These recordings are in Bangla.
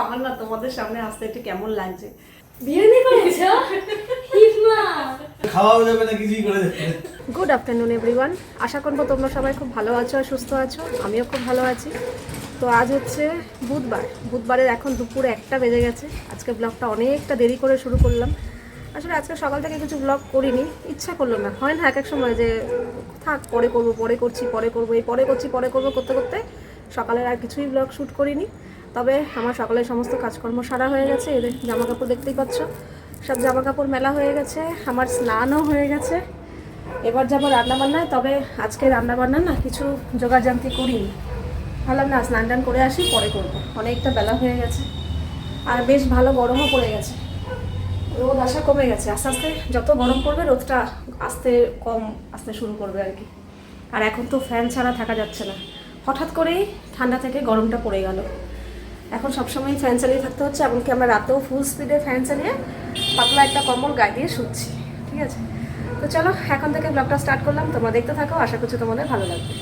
আমার না তোমাদের সামনে আসতে একটু কেমন লাগছে। বিরিয়ানি করেছ? হিসমা খাওয়াও যাবে না কিছুই করে গুড আফটারনুন এভরিওয়ান আশা করব তোমরা সবাই খুব ভালো আছো আর সুস্থ আছো। আমিও খুব ভালো আছি। তো আজ হচ্ছে বুধবার। বুধবারের এখন দুপুরে একটা বেজে গেছে। আজকে ব্লগটা অনেকটা দেরি করে শুরু করলাম। আসলে আজকে সকাল থেকে কিছু ব্লগ করিনি। ইচ্ছা করল না। হয় না এক এক সময় যে থাক পরে করব পরে করছি পরে করব এই পরে করছি পরে করব করতে করতে সকালের আর কিছুই ব্লগ শ্যুট করিনি। তবে আমার সকালের সমস্ত কাজকর্ম সারা হয়ে গেছে এদের জামা কাপড় দেখতেই পাচ্ছ। সব জামা কাপড় মেলা হয়ে গেছে, আমার স্নানও হয়ে গেছে। এবার যাব রান্নাবান্নায়, তবে আজকে রান্নাবান্না না কিছু জোগাড়জান্তি করিনি। ভাবলাম না, স্নান টান করে আসি, পরে করব। অনেকটা বেলা হয়ে গেছে, আর বেশ ভালো গরমও পড়ে গেছে। রোদ আসা কমে গেছে, আস্তে আস্তে যত গরম পড়বে, রোদটা আস্তে কম, আসতে শুরু করবে আর কি। আর এখন তো ফ্যান ছাড়া থাকা যাচ্ছে না। হঠাৎ করেই ঠান্ডা থেকে গরমটা পড়ে গেল। এখন সবসময় ফ্যান চালিয়ে থাকতে হচ্ছে এমনকি আমরা রাতেও ফুল স্পিডে ফ্যান চালিয়ে পাতলা একটা কম্বল গায়ে দিয়ে শুচ্ছি ঠিক আছে? তো চলো এখন থেকে ব্লগটা স্টার্ট করলাম তোমরা দেখতে থাকো আশা করছি তোমাদের ভালো লাগবে।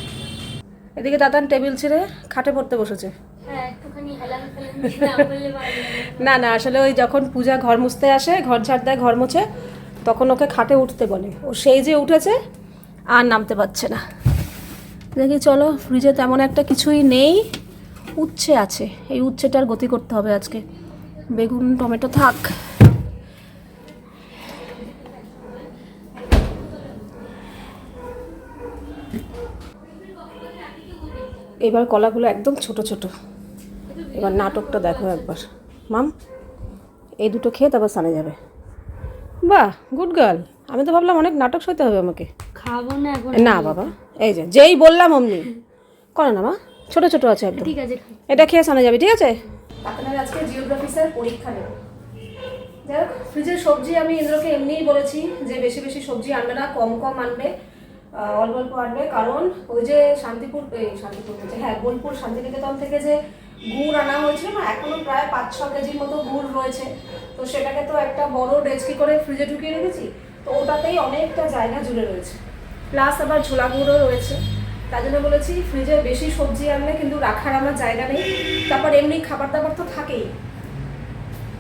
এদিকে দাদান টেবিল ছেড়ে খাটে পড়তে বসেছে। হ্যাঁ। না। না আসলে ওই যখন পূজা ঘর মুছতে আসে ঘর ঝাড় দেয় ঘর মুছে তখন ওকে খাটে উঠতে বলে। ও সেই যে উঠেছে আর নামতে পারছে না। দেখি চলো ফ্রিজে তেমন একটা কিছুই নেই। উচ্ছে আছে। এই উচ্ছেটার গতি করতে হবে আজকে। বেগুন টমেটো থাক। এবার কলাগুলো একদম ছোট ছোট। এবার নাটকটা দেখো একবার। মাম এই দুটো খেয়ে তারপর সানে যাবে। বাহ গুড গার্ল। আমি তো ভাবলাম অনেক নাটক সইতে হবে আমাকে। খাব না না বাবা এই যে যেই বললাম অমনি। করে না মা। ছোট ছোট আছে একদম। ঠিক আছে এটা খেয়ে শোনা যাবে ঠিক আছে? আপনার আজকে জিওগ্রাফি স্যার পরীক্ষা নেব। যাই ফ্রিজের সবজি আমি ইন্দ্রকে এমনিই বলেছি যে বেশি বেশি সবজি আনবে না কম কম আনবে অল্প অল্প আনবে। কারণ ওই যে শান্তিপুর এই শান্তিপুর বলছি, হ্যাঁ বোলপুর শান্তিনিকেতন থেকে যে গুড় আনা হয়েছিল না এখনও প্রায় পাঁচ ছ কেজির মতো গুড় রয়েছে। তো সেটাকে তো একটা বড় ডেচকি করে ফ্রিজে ঢুকিয়ে রেখেছি। তো ওটাতেই অনেকটা জায়গা জুড়ে রয়েছে। প্লাস আবার ঝোলা গুঁড়ো রয়েছে। তাই জন্য বলেছি ফ্রিজে বেশি সবজি আনলে কিন্তু রাখার আমার জায়গা নেই। তারপর এমনি খাবার দাবার তো থাকেই।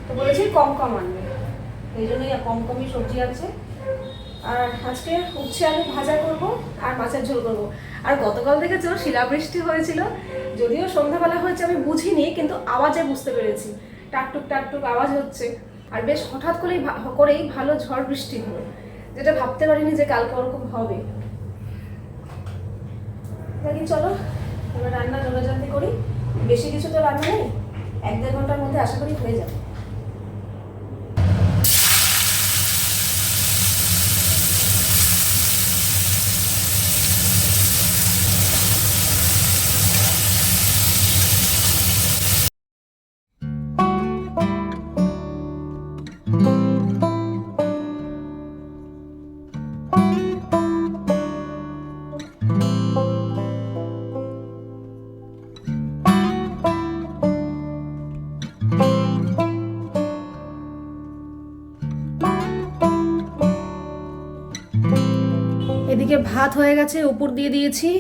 তো বলেছি কম কম আনবে। এই জন্যই কম কমই সবজি আছে। আর আজকে উচ্ছে আলু ভাজা করব আর মাছের ঝোল করব। আর গতকাল তো শিলাবৃষ্টি হয়েছিল। যদিও সন্ধ্যাবেলা হয়েছে আমি বুঝিনি, কিন্তু আওয়াজে বুঝতে পেরেছি। টাকটুক টাকটুক আওয়াজ হচ্ছে। আর বেশ হঠাৎ করেই করেই ভালো ঝড় বৃষ্টি হলো। যেটা ভাবতে পারিনি যে কালকে ওরকম হবে। দেখি চলো, এবার রান্না জোগাজান্তি করি। বেশি কিছু তো রান্না নেই, এক দেড় ঘণ্টার মধ্যে আশা করি হয়ে যাবে। ভাত হয়ে গেছে উপর দিয়ে দিয়েছি।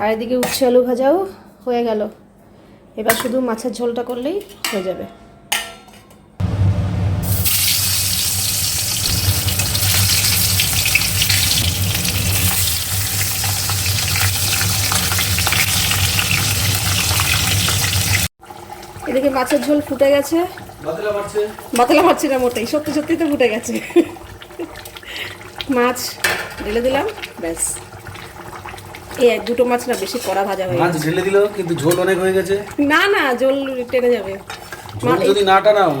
আর এদিকে উচ্ছে আলু ভাজাও হয়ে গেল। এবার শুধু মাছের ঝোলটা করলেই হয়ে যাবে। এদিকে মাছের ঝোল ফুটে গেছে। বাতিলা মারছে। না মোটেই সত্যি সত্যি তো ফুটে গেছে। মাছ ঢেলে দিলাম ব্যাস। এই এক দুটো মাছ না বেশি কড়া ভাজা হয়ে মাছ ঢেলে দিল কিন্তু ঝোল অনেক হয়ে গেছে। না না ঝোল টেনে যাবে। ঝোল যদি না টানাও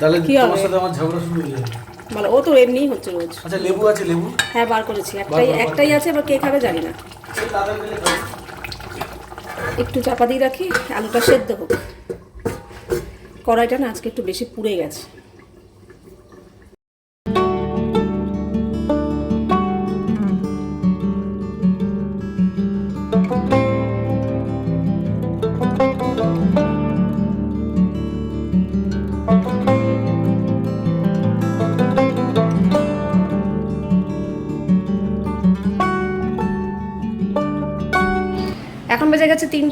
তাহলে কি তোমার সাথে আমার ঝগড়া শুরু হয়ে যাবে। ভালো ও তো এমনিই হচ্ছে রোজ। আচ্ছা লেবু আছে লেবু? হ্যাঁ বার করেছি। একটাই একটাই আছে এবার কে খাবে জানি না। একটু চাপা দিয়ে রাখি আলুটা সেদ্ধ হোক। কড়াইটা না আজকে একটু বেশি পুড়ে গেছে।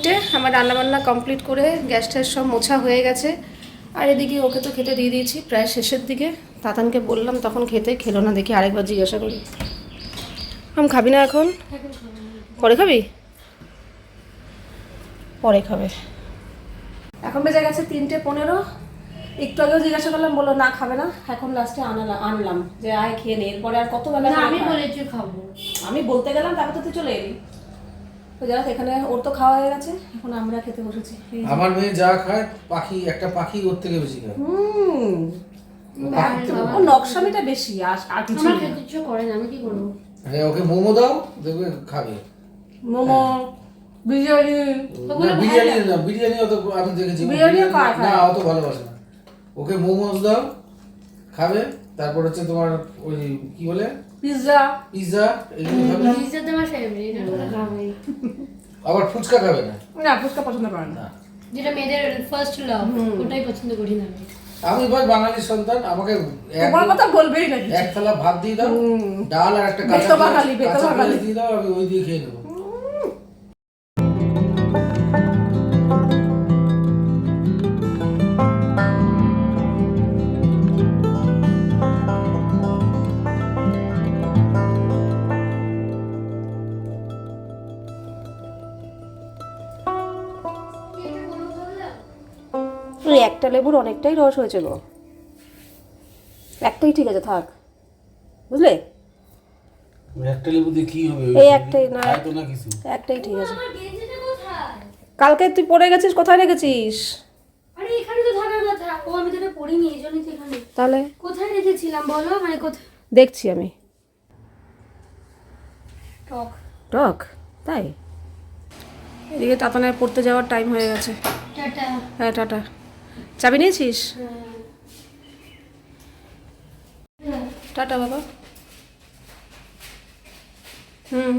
তিনটে আমার রান্নাবান্না কমপ্লিট করে গ্যাস ট্যাস সব মোছা হয়ে গেছে। আর এদিকে ওকে তো খেতে দিয়ে দিয়েছি প্রায় শেষের দিকে। তাতানকে বললাম তখন খেতে খেলো না দেখি আরেকবার জিজ্ঞাসা করি। আম খাবি না এখন? পরে খাবি? পরে খাবে। এখন বেজে গেছে তিনটে পনেরো। একটু আগেও জিজ্ঞাসা করলাম বলল না খাবে না। এখন লাস্টে আনালাম আনলাম যে আয় খেয়ে নে। এরপরে আর কত বেলা আমি বলেছি খাব। আমি বলতে গেলাম তারপর তো তুই চলে এলি। তো যাই এখানে ওর তো খাওয়া হয়ে গেছে এখন আমরা খেতে বসেছি। আমার মেয়ে যা খায় পাখি একটা পাখি ওর থেকে বেশি খায়। হুম। ও নকশামিটা বেশি আর আর কিছু আমার না। খেতে ইচ্ছে করে না আমি কি করব? হ্যাঁ ওকে মোমো দাও দেখবে খাবে। মোমো বিরিয়ানি। না বিরিয়ানি না বিরিয়ানি অত আমি দেখেছি। বিরিয়ানি-। না অত ভালোবাসে না। ওকে মোমোস দাও খাবে তারপর হচ্ছে তোমার ওই কি বলে? পিৎজা পিৎজা এগুলো খাবে পিৎজা তো আমার ফেভারিট আবার ফুচকা খাবে না? না ফুচকা পছন্দ করে না। যেটা মেয়েদের ফার্স্ট লাভ ওটাই পছন্দ করি না আমি। আমি ভাই বাঙালির সন্তান আমাকে এক- তোমার কথা বলবেই না এক থালা ভাত দিয়ে দাও ডাল আর একটা কাঁচা বাঙালি, পেঁয়াজ- বাঙালি। দিয়ে দাও আমি ওই দিয়ে খেয়ে নেব। একটা লেবুর অনেকটাই রস হয়েছে গো একটাই ঠিক আছে থাক। বুঝলে? একটা লেবু দিয়ে কি হবে? এই একটাই না। না কিছু। একটাই ঠিক আছে। আমার গেঞ্জিটা কোথায়? কালকে তুই পড়ে গেছিস কোথায় রেখেছিস? আরে এখানে তো থাকার কথা। ও আমি যেটা পড়িনি এই জন্যই তো এখানে। তাহলে? কোথায় রেখেছিলাম বলো? মানে কোথায় দেখছি আমি। টক। টক? তাই? এদিকে তাতানের পড়তে যাওয়ার টাইম হয়ে গেছে। টাটা। হ্যাঁ টাটা। চাবি নিয়েছিস। টাটা বাবা। হুম।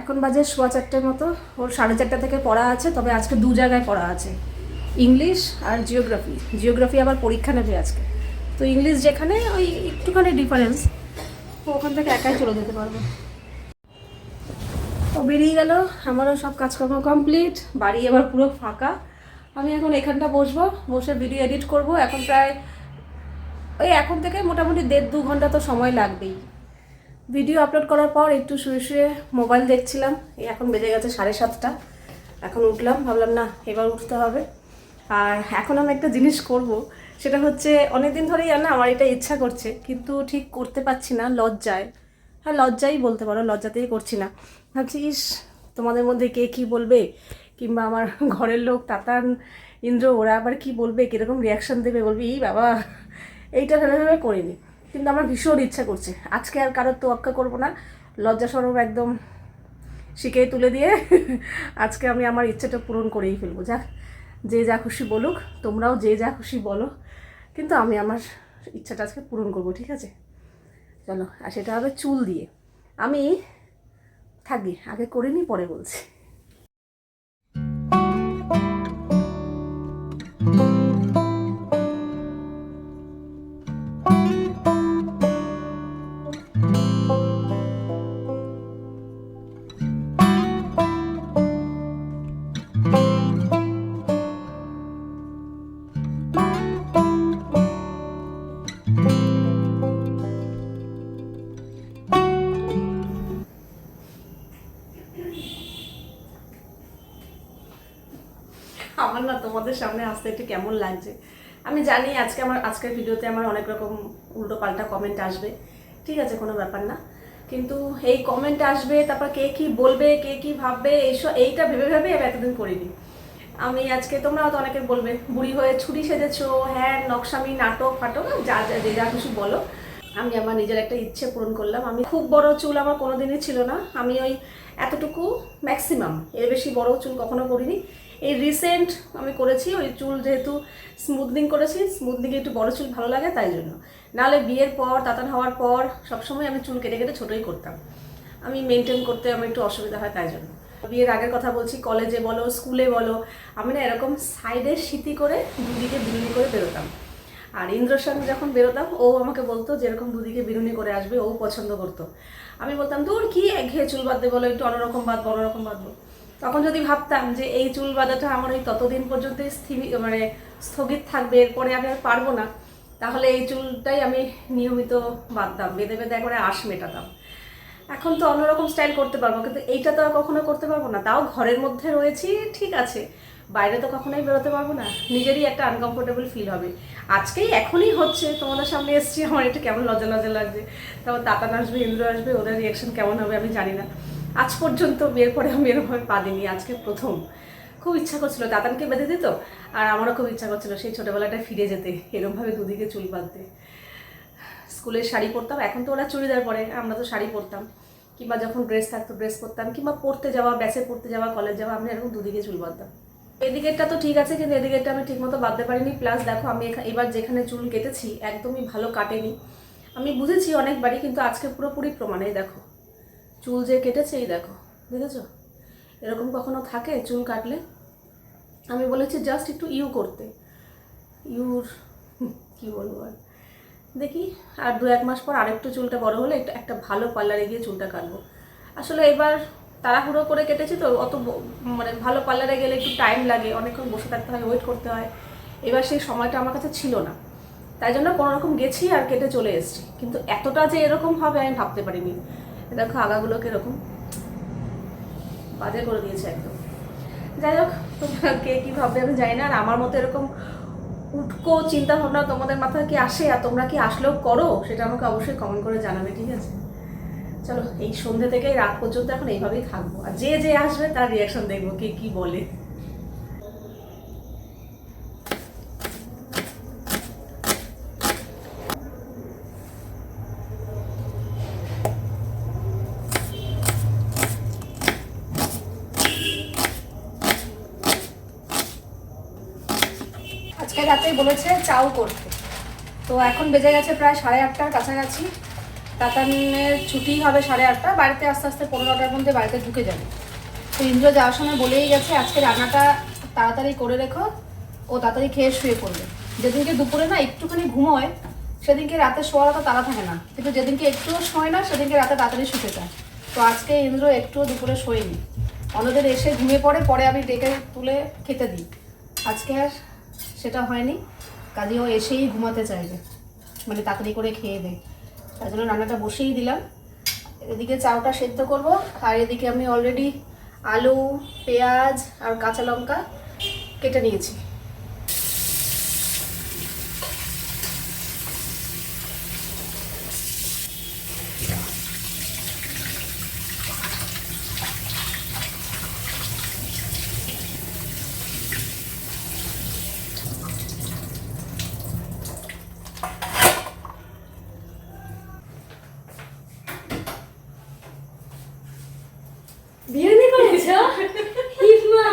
এখন বাজে সোয়া চারটের মতো। ওর সাড়ে চারটা থেকে পড়া আছে, তবে আজকে দু জায়গায় পড়া আছে। ইংলিশ আর জিওগ্রাফি। জিওগ্রাফি আবার পরীক্ষা নেবে আজকে। তো ইংলিশ যেখানে, ওই একটুখানি ডিফারেন্স ওখান থেকে একাই চলে যেতে পারবে। তো বেরিয়ে গেল, আমারও সব কাজকর্ম কমপ্লিট বাড়ি এবার পুরো ফাঁকা। আমি এখন এখানটা বসবো, বসে ভিডিও এডিট করব। এখন প্রায় ওই এখন থেকে মোটামুটি দেড় দু ঘণ্টা তো সময় লাগবেই। ভিডিও আপলোড করার পর একটু শুয়ে শুয়ে মোবাইল দেখছিলাম, এই এখন বেজে গেছে সাড়ে সাতটা। এখন উঠলাম, ভাবলাম না, এবার উঠতে হবে। আর এখন আমি একটা জিনিস করব, সেটা হচ্ছে অনেক দিন ধরেই না আমার এটা ইচ্ছা করছে, কিন্তু ঠিক করতে পারছি না, লজ্জায়। হ্যাঁ লজ্জাই বলতে পারো, লজ্জাতেই করছি না। ভাবছি, ইস, তোমাদের মধ্যে কে কি বলবে? কিংবা আমার ঘরের লোক, তাতান, ইন্দ্র, ওরা আবার কি বলবে? কীরকম রিয়াকশান দেবে? বলবে, এই বাবা, এইটা ভেবে ভেবে করিনি। কিন্তু আমার ভীষণ ইচ্ছা করছে। আজকে আর কারোর তোয়াক্কা করব না। লজ্জা সরব একদম শিখে তুলে দিয়ে আজকে আমি আমার ইচ্ছাটা পূরণ করেই ফেলব। যাক, যে যা খুশি বলুক, তোমরাও যে যা খুশি বলো। কিন্তু আমি আমার ইচ্ছাটা আজকে পূরণ করব, ঠিক আছে? চলো আর সেটা হবে চুল দিয়ে। আমি থাকি আগে করে করিনি পরে বলছি। তোমাদের সামনে আসতে একটু কেমন লাগছে? আমি জানি আজকে আমার, আজকের ভিডিওতে আমার অনেক রকম উল্টো পাল্টা কমেন্ট আসবে। ঠিক আছে, কোনো ব্যাপার না। কিন্তু এই কমেন্ট আসবে, তারপর কে কি বলবে, কে কি ভাববে, এইসব, এইটা ভেবে ভেবে আমি এতদিন করিনি। আমি আজকে তোমরা হয়তো অনেকে বলবে, বুড়ি হয়ে ছুরি সেজেছো হ্যাঁ নকশামি, নাটক, ফাটক, যা যা, যে যা কিছু বলো। আমি আমার নিজের একটা ইচ্ছে পূরণ করলাম। আমি খুব বড় চুল আমার কোনোদিনই ছিল না। আমি ওই এতটুকু ম্যাক্সিমাম এর বেশি বড় চুল কখনো করিনি। এই রিসেন্ট আমি করেছি, ওই চুল যেহেতু স্মুথনিং করেছি স্মুথনিংয়ে একটু বড় চুল ভালো লাগে, তাই জন্য। নাহলে বিয়ের পর, তাতান হওয়ার পর, সবসময় আমি চুল কেটে কেটে ছোটোই করতাম। আমি মেনটেন করতে আমার একটু অসুবিধা হয়, তাই জন্য। বিয়ের আগের কথা বলছি কলেজে বলো স্কুলে বলো, আমি না এরকম সাইডে সিটি করে দুদিকে বিল্লি করে বেরোতাম। আর ইন্দ্রর সঙ্গে যখন বেরোতাম, ও আমাকে বলতো যেরকম দুদিকে বিরুনি করে আসবে, ও পছন্দ করতো। আমি বলতাম, দূর কি একঘেয়ে চুল বাঁধতে বলো, একটু অন্যরকম বাঁধবো অন্যরকম বাঁধবো। তখন যদি ভাবতাম যে এই চুল বাঁধাটা আমার ওই ততদিন পর্যন্ত স্থিমি মানে স্থগিত থাকবে, এরপরে আমি আর পারব না, তাহলে এই চুলটাই আমি নিয়মিত বাঁধতাম, বেঁধে বেঁধে একবারে আশ মেটাতাম। এখন তো অন্যরকম স্টাইল করতে পারব, কিন্তু এইটা তো আর কখনো করতে পারব না। তাও ঘরের মধ্যে রয়েছি, ঠিক আছে। বাইরে তো কখনোই বেরোতে পারব না, নিজেরই একটা আনকমফোর্টেবল ফিল হবে। আজকেই এখনই হচ্ছে, তোমাদের সামনে এসছি, আমার এটা কেমন লজ্জা লজ্জা লাগছে। তারপর তাতান আসবে, ইন্দ্র আসবে, ওদের রিয়াকশন কেমন হবে আমি জানি না। আজ পর্যন্ত বিয়ের পরে আমি এরকমভাবে পা দিইনি, আজকে প্রথম। খুব ইচ্ছা করছিল, দাদানকে বেঁধে দিত, আর আমারও খুব ইচ্ছা করছিল সেই ছোটোবেলাটায় ফিরে যেতে, এরকমভাবে দুদিকে চুল বাঁধতে। স্কুলের শাড়ি পরতাম, এখন তো ওরা চুড়িদার পরে, আমরা তো শাড়ি পরতাম। কিংবা যখন ড্রেস থাকতো, ড্রেস পরতাম, কিংবা পড়তে যাওয়া, ব্যাচে পড়তে যাওয়া, কলেজ যাওয়া আমি এরকম দুদিকে চুল বাঁধতাম। এদিকেরটা তো ঠিক আছে, কিন্তু এদিকেরটা আমি ঠিকমতো বাঁধতে পারিনি। প্লাস দেখো, আমি এবার যেখানে চুল কেটেছি, একদমই ভালো কাটেনি। আমি বুঝেছি অনেকবারই, কিন্তু আজকে পুরোপুরি প্রমাণে দেখো। চুল যে কেটেছে, এই দেখো, দেখেছ? এরকম কখনো থাকে চুল কাটলে? আমি বলেছি জাস্ট একটু ইউ করতে। ইউর, কি বলব আর? দেখি, আর দু এক মাস পর আরেকটু চুলটা বড় হলে একটা একটা ভালো পার্লারে গিয়ে চুলটা কাটবো। আসলে এবার তাড়াহুড়ো করে কেটেছি তো, অত মানে ভালো পার্লারে গেলে একটু টাইম লাগে, অনেকক্ষণ বসে থাকতে হয় ওয়েট করতে হয়। এবার সেই সময়টা আমার কাছে ছিল না। তাই জন্য কোনো রকম গেছি আর কেটে চলে এসেছি। কিন্তু এতটা যে এরকম হবে, আমি ভাবতে পারিনি। দেখো আগাগুলো কীরকম। বাজে করে দিয়েছে একদম। যাই হোক, কে কী ভাববে আমি জানি না, আর আমার মতো এরকম উটকো চিন্তাভাবনা তোমাদের মাথায় কি আসে, আর তোমরা কি আসলেও করো, সেটা আমাকে অবশ্যই কমেন্ট করে জানাবে, ঠিক আছে? চলো, এই সন্ধ্যে থেকে রাত পর্যন্ত এখন এইভাবেই থাকব। আর যে যে আসবে, তার রিয়াকশন দেখব, কে কি বলে আজকে রাতে বলেছে চাও করতে। তো এখন বেজে গেছে প্রায় সাড়ে আটটার কাছাকাছি। তাতানের ছুটি হবে সাড়ে আটটা, বাড়িতে আস্তে আস্তে পনেরোটার মধ্যে বাড়িতে ঢুকে যাবে। তো ইন্দ্র যাওয়ার সময় বলেই গেছে, আজকে রান্নাটা তাড়াতাড়ি করে রেখো, ও তাড়াতাড়ি খেয়ে শুয়ে পড়বে। যেদিনকে দুপুরে না একটুখানি ঘুমোয় সেদিনকে রাতে শোয়ার তো তাড়া থাকে না। কিন্তু যেদিনকে একটুও শোয় না, সেদিনকে রাতে তাড়াতাড়ি শুতে চায়। তো আজকে ইন্দ্র একটুও দুপুরে শোয়নি। অন্যদের এসে ঘুমিয়ে পড়ে, পরে আমি ডেকে তুলে খেতে দিই। আজকে আর সেটা হয়নি। কাজে ও এসেই ঘুমাতে চাইবে। মানে তাড়াতাড়ি করে খেয়ে দেয় তার জন্য রান্নাটা বসেই দিলাম। এদিকে চাউটা সেদ্ধ করব, আর এদিকে আমি অলরেডি আলু, পেঁয়াজ আর কাঁচা লঙ্কা কেটে নিয়েছি বিরিয়ানি করেছ হিমা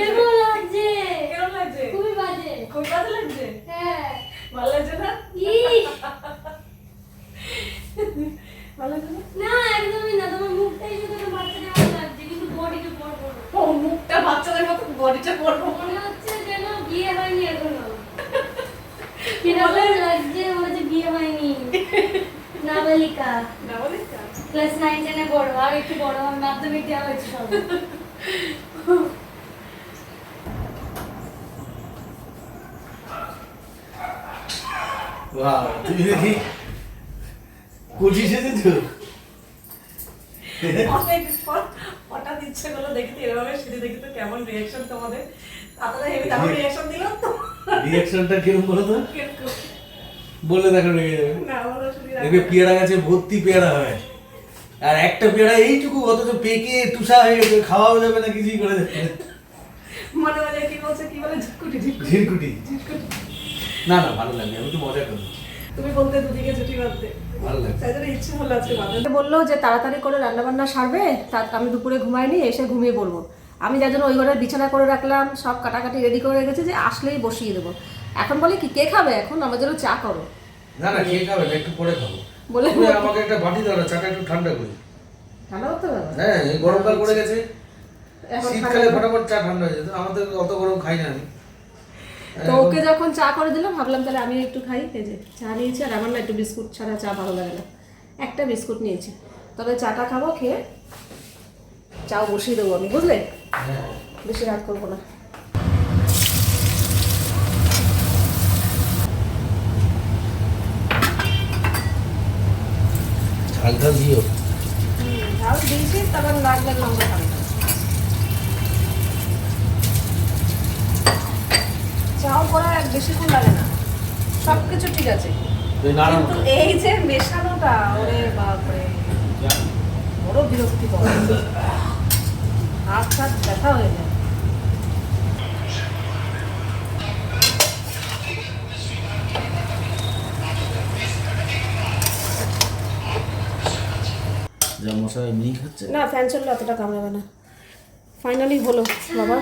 কেমন কেমন লাগছে? কেমন লাগছে? খুবই বাজে। খুব লাগছে? হ্যাঁ। ভালো লাগছে না? ইস, ভালো লাগছে না? না একদমই না। তোমার মুখটাই শুধু একটা বাচ্চাদের মতো লাগছে কিন্তু বডিটা বড় বড় ও মুখটা বাচ্চাদের মতো বডিটা করব মনে হচ্ছে যেন বিয়ে হয়নি এখনও। কীরকম লাগছে? মনে হচ্ছে বিয়ে হয়নি। নাবালিকা। না বলে ক্লাস নাইন টেনে বড়। আর একটু বড় মাধ্যমিক দেওয়া হয়েছে সব। তুমি দেখি কুচি সেজেছো? অনেক পর হঠাৎ ইচ্ছে করল দেখি তো এভাবে সেটা দেখি তো কেমন রিয়াকশন তোমাদের? তাড়াতাড়ি হেভি দারুণ রিয়াকশন দিলাম তো। রিয়াকশনটা কীরকম বলো তো? বললে দেখো রেগে যাবে। না বলো শুনি দেখবে পেয়ারা গাছে ভর্তি পেয়ারা হয়। আর একটা পেয়ারা এইটুকু অথচ পেকে তুষা হয়ে গেছে খাওয়াও যাবে না কিছুই করে যাবে না। মনে মনে কি বলছে কি বলে? ঝুটকুটি ঝুটকুটি ঝিরকুটি। না না ভালো লাগে আমি তো মজা করি তুমি বলতে দুদিকে ছুটি বাঁধতে বলল যে তাড়াতাড়ি করে রান্না বান্না সারবে তার আমি দুপুরে ঘুমাইনি এসে ঘুমিয়ে পড়ব। আমি যার জন্য ওই ঘরে বিছানা করে রাখলাম সব কাটাকাটি রেডি করে রেখেছি যে আসলেই বসিয়ে দেবো। এখন বলে কি কে খাবে এখন? আমার জন্য চা করো। না না খেয়ে খাবে? না একটু পরে খাব। বলে আমাকে একটা বাটি দাও না চাটা একটু ঠান্ডা করি ঠান্ডা করতে হ্যাঁ এই গরমকাল পড়ে গেছে। শীতকালে ফটাফট চা ঠান্ডা হয়ে যেত আমাদের অত গরম খাই না আমি। তো ওকে যখন চা করে দিলাম ভাবলাম তাহলে আমি একটু খাই। এই যে চা নিয়েছি আর আমার না একটু বিস্কুট ছাড়া চা ভালো লাগে না। একটা বিস্কুট নিয়েছি। তবে চাটা খাব খেয়ে চাও বসিয়ে দেবো আমি বুঝলে? বেশি রাত করব না। ঝাল ঝাল দিও। ঝাল দিয়েছি তারপর লাগলে লঙ্কা খাবে। চাও করা এক বেশিক্ষণ লাগে না। সব কিছু ঠিক আছে। এই কিন্তু এই যে মেশানোটা ওরে বাপরে। বড় বিরক্তি হাত হাত ব্যথা হয়ে যায়। যা মশা এমনি খাচ্ছে? না ফ্যান চললে অতটা কামড়াবে না। ফাইনালি হলো বাবা।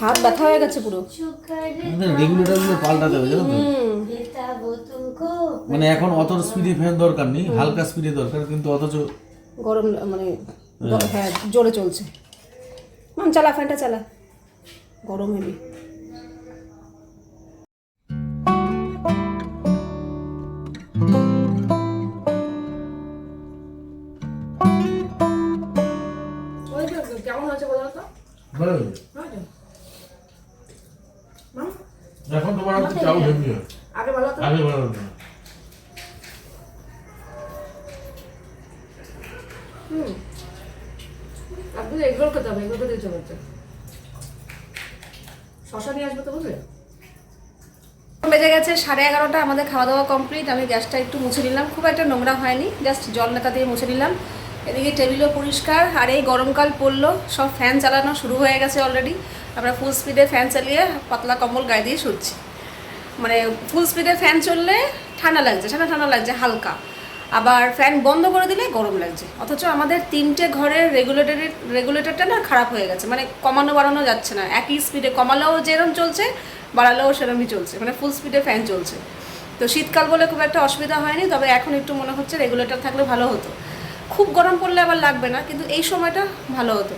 হাত ব্যথা হয়ে গেছে পুরো। পাল্টাতে হবে মানে এখন অত স্পিডে ফ্যান দরকার নেই হালকা স্পিডে দরকার কিন্তু অথচ গরম মানে হ্যাঁ, জোরে চলছে। মান চালা ফ্যানটা চালা। গরম হেবি আমাদের খাওয়া দাওয়া কমপ্লিট আমি গ্যাসটা একটু মুছে নিলাম। খুব একটা নোংরা হয়নি জাস্ট জল নেতা দিয়ে মুছে নিলাম। এদিকে টেবিলও পরিষ্কার, আর এই গরমকাল পড়ল, সব ফ্যান চালানো শুরু হয়ে গেছে অলরেডি আমরা ফুল স্পিডে ফ্যান চালিয়ে পাতলা কম্বল গায়ে দিয়ে শুচ্ছি। মানে ফুল স্পিডে ফ্যান চললে ঠান্ডা লাগছে, ঠান্ডা ঠান্ডা লাগছে, হালকা। আবার ফ্যান বন্ধ করে দিলে গরম লাগছে। অথচ আমাদের তিনটে ঘরের রেগুলেটরের রেগুলেটরটা না খারাপ হয়ে গেছে মানে কমানো বাড়ানো যাচ্ছে না। একই স্পিডে কমালেও যেরকম চলছে, বাড়ালেও সেরকমই চলছে মানে ফুল স্পিডে ফ্যান চলছে। তো শীতকাল বলে খুব একটা অসুবিধা হয়নি, তবে এখন একটু মনে হচ্ছে রেগুলেটর থাকলে ভালো হতো। খুব গরম পড়লে আবার লাগবে না, কিন্তু এই সময়টা ভালো হতো।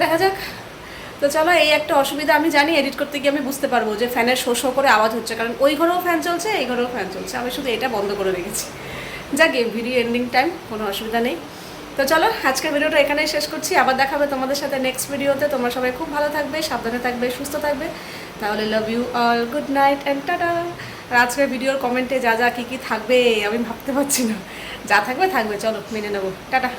দেখা যাক। তো চলো, এই একটা অসুবিধা আমি জানি এডিট করতে গিয়ে আমি বুঝতে পারব যে ফ্যানের শো শো করে আওয়াজ হচ্ছে, কারণ ওই ঘরেও ফ্যান চলছে, এই ঘরেও ফ্যান চলছে। আমি শুধু এটা বন্ধ করে রেখেছি। যাক যাকে ভিডিও এন্ডিং টাইম কোনো অসুবিধা নেই। তো চলো, আজকের ভিডিওটা এখানেই শেষ করছি। আবার দেখাবে তোমাদের সাথে নেক্সট ভিডিওতে তোমরা সবাই খুব ভালো থাকবে, সাবধানে থাকবে, সুস্থ থাকবে। তাহলে love you all good night and tata আর আজকের ভিডিওর কমেন্টে যা যা কী কী থাকবে, আমি ভাবতে পারছি না। যা থাকবে থাকবে। চলো, মেনে নেব। টাটা